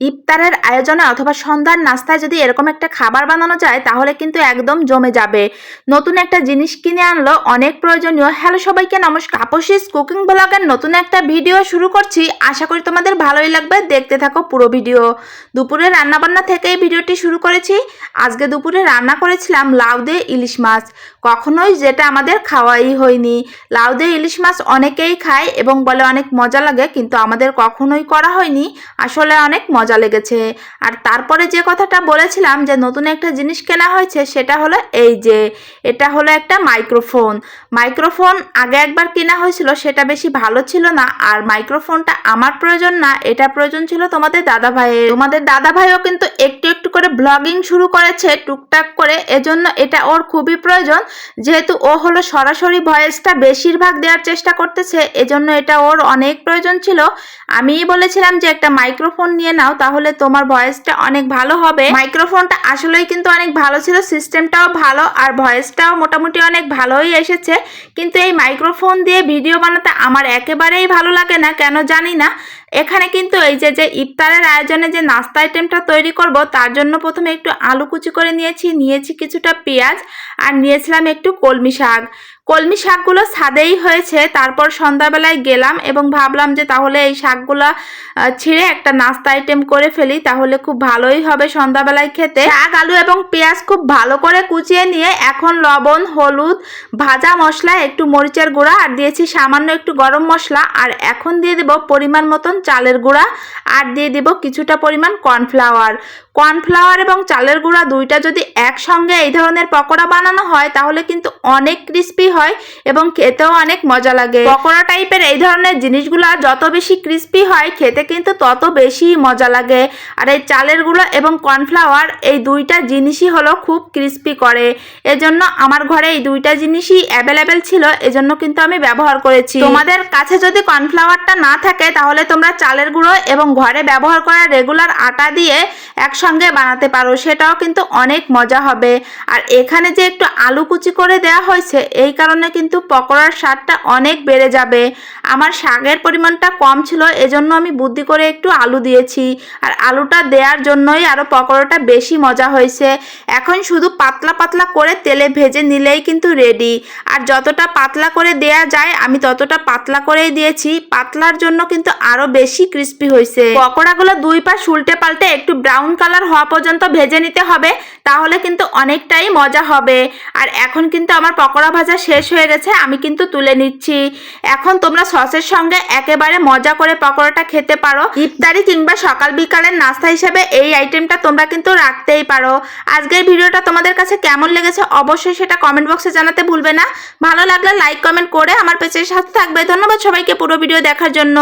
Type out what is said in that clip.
ইফতারের আয়োজনে অথবা সন্ধ্যার নাস্তায় যদি এরকম একটা খাবার বানানো যায়, তাহলে কিন্তু একদম জমে যাবে। নতুন একটা জিনিস কিনে আনলো, অনেক প্রয়োজনীয়। হ্যালো সবাইকে, নমস্কার। আপসিস কুকিং ব্লগের নতুন একটা ভিডিও শুরু করছি। আশা করি তোমাদের ভালোই লাগবে। দেখতে থাকো পুরো ভিডিও। দুপুরে রান্নাবান্না থেকে এই ভিডিওটি শুরু করেছি। আজকে দুপুরে রান্না করেছিলাম লাউ দিয়ে ইলিশ মাছ। কখনোই যেটা আমাদের খাওয়াই হয়নি। লাউ দিয়ে ইলিশ মাছ অনেকেই খায় এবং বলে অনেক মজা লাগে, কিন্তু আমাদের কখনোই করা হয়নি। আসলে অনেক মজা লেগেছে। আর তারপরে যে কথাটা বলেছিলাম যে নতুন একটা জিনিস কেনা হয়েছে, সেটা হলো এই যে, এটা হলো একটা মাইক্রোফোন। মাইক্রোফোন আগে একবার কেনা হয়েছিল, সেটা বেশি ভালো ছিল না। আর মাইক্রোফোনটা আমার প্রয়োজন না, এটা প্রয়োজন ছিল তোমাদের দাদা ভাইয়ের তোমাদের দাদা ভাইও কিন্তু একটু একটু করে ব্লগিং শুরু করেছে টুকটাক করে, এজন্য এটা ওর খুবই প্রয়োজন। যেহেতু ও হলো সরাসরি ভয়েসটা বেশিরভাগ দেওয়ার চেষ্টা করতেছে, এজন্য এটা ওর অনেক প্রয়োজন ছিল। আমিই বলেছিলাম যে একটা মাইক্রোফোন নিয়ে নাও তাহলে তোমার ভয়েসটা অনেক ভালো হবে। মাইক্রোফোনটা আসলেই কিন্তু অনেক ভালো ছিল, সিস্টেমটাও ভালো আর ভয়েসটাও মোটামুটি অনেক ভালোই এসেছে। কিন্তু এই মাইক্রোফোন দিয়ে ভিডিও বানাতে আমার একেবারেই ভালো লাগে না, কেন জানি না। এখানে কিন্তু এই যে যে ইফতারের আয়োজনে যে নাস্তা আইটেমটা তৈরি করব, তার জন্য প্রথমে একটু আলু কুচি করে নিয়েছি নিয়েছি কিছুটা পেঁয়াজ আর নিয়েছিলাম একটু কলমি শাক। কলমি শাকগুলো ছাদেই হয়েছে, তারপর সন্ধ্যাবেলায় গেলাম এবং ভাবলাম যে তাহলে এই শাকগুলো ছিঁড়ে একটা নাস্তা আইটেম করে ফেলি, তাহলে খুব ভালোই হবে সন্ধ্যাবেলায় খেতে। শাক, আলু এবং পেঁয়াজ খুব ভালো করে কুচিয়ে নিয়ে এখন লবণ, হলুদ, ভাজা মশলা, একটু মরিচের গুঁড়া আর দিয়েছি সামান্য একটু গরম মশলা। আর এখন দিয়ে দেব পরিমাণ মতন চালের গুঁড়া, আর দিয়ে দেব কিছুটা পরিমাণ কর্নফ্লাওয়ার। কর্নফ্লাওয়ার এবং চালের গুঁড়া দুইটা যদি একসঙ্গে এই ধরনের পকোড়া বানানো হয়, তাহলে কিন্তু অনেক ক্রিস্পি হয় এবং খেতেও অনেক মজা লাগে। পকোড়া টাইপের এই ধরনের জিনিসগুলো যত বেশি ক্রিস্পি হয়, খেতে কিন্তু তত বেশি মজা লাগে। আর এই চালের গুঁড়ো এবং কর্নফ্লাওয়ার এই দুইটা জিনিসই হলো খুব ক্রিস্পি করে। এজন্য আমার ঘরে এই দুইটা জিনিসই অ্যাভেলেবেল ছিল, এজন্য কিন্তু আমি ব্যবহার করেছি। তোমাদের কাছে যদি কর্নফ্লাওয়ারটা না থাকে, তাহলে তোমরা চালের গুঁড়ো এবং ঘরে ব্যবহার করা রেগুলার আটা দিয়ে একসঙ্গে বানাতে পারো, সেটাও কিন্তু অনেক মজা হবে। আর এখানে যে একটু আলু কুচি করে দেওয়া হয়েছে, এই কারণে কিন্তু পকোড়ার স্বাদটা অনেক বেড়ে যাবে। আমার শাকের পরিমাণটা কম ছিল, এজন্য আমি বুদ্ধি করে একটু আলু দিয়েছি। আর আলুটা দেওয়ার জন্যই আরও পকোড়াটা বেশি মজা হয়েছে। এখন শুধু পাতলা পাতলা করে তেলে ভেজে নিলেই কিন্তু রেডি। আর যতটা পাতলা করে দেয়া যায়, আমি ততটা পাতলা করেই দিয়েছি। পাতলার জন্য কিন্তু আরও বেশি ক্রিস্পি হয়েছে পকোড়াগুলো দুই পাশ উল্টে পাল্টে একটু ব্রাউন কালার হওয়া পর্যন্ত ভেজে নিতে হবে, তাহলে কিন্তু অনেকটাই মজা হবে। আর এখন কিন্তু আমার পকোড়া ভাজা শেষ হয়ে গেছে, আমি কিন্তু তুলে নিচ্ছি। এখন তোমরা সসের সঙ্গে একেবারে মজা করে পকোড়াটা খেতে পারো। ইফতারি কিংবা সকাল বিকালের নাস্তা হিসেবে এই আইটেমটা তোমরা কিন্তু রাখতেই পারো। আজকের ভিডিওটা তোমাদের কাছে কেমন লেগেছে অবশ্যই সেটা কমেন্ট বক্সে জানাতে ভুলবে না। ভালো লাগলে লাইক কমেন্ট করে আমার পেজের সাথে থাকবে। ধন্যবাদ সবাইকে পুরো ভিডিও দেখার জন্য।